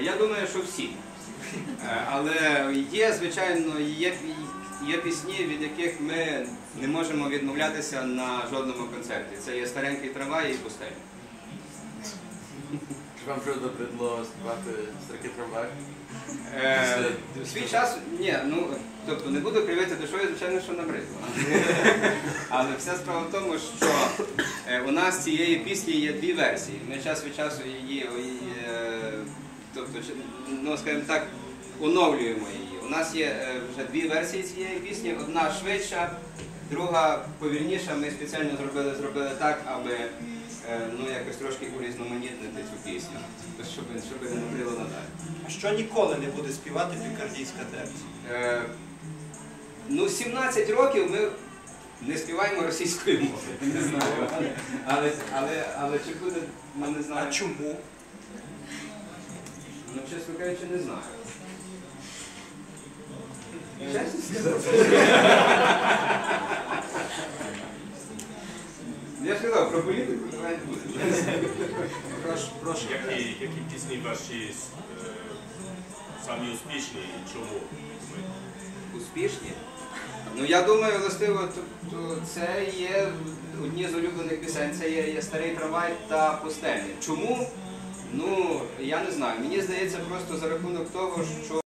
Я думаю, що всі. Е, Але є, звичайно, є, є пісні, від яких ми не можемо відмовлятися на жодному концерті. Це є старенький трамвай і пустель. Чи вам вже набридло співати старий трамвай? Е, в свій час, ні, ну, тобто не буду кривити душою, звичайно, що набридло. Але вся справа в тому, що е, у нас цієї пісні є дві версії. Ми час від часу її, ну, скажімо так, оновлюємо її. У нас є е, вже дві версії цієї пісні. Одна швидша, друга повільніша. Ми спеціально зробили, зробили так, аби е, ну, якось трошки урізноманітнити цю пісню, тобто, щоб, щоб не набрило надалі. А що ніколи не буде співати пікардійська терція? Е, ну, 17 років ми не співаємо російською мовою. Не знаю. Але, але, але, але чи буде, ми не А чому? Ну, чесно кажучи, не знаю. Чесно сказати. Я ж казав, про політику давай не буде. Прошу, прошу. Які, які пісні ваші е, самі успішні і чому? Успішні? Ну я думаю, властиво, тобто це є одні з улюблених пісень, це є, є старий трамвай та пустельний. Чому? Ну, я не знаю. Мені здається, просто за рахунок того, що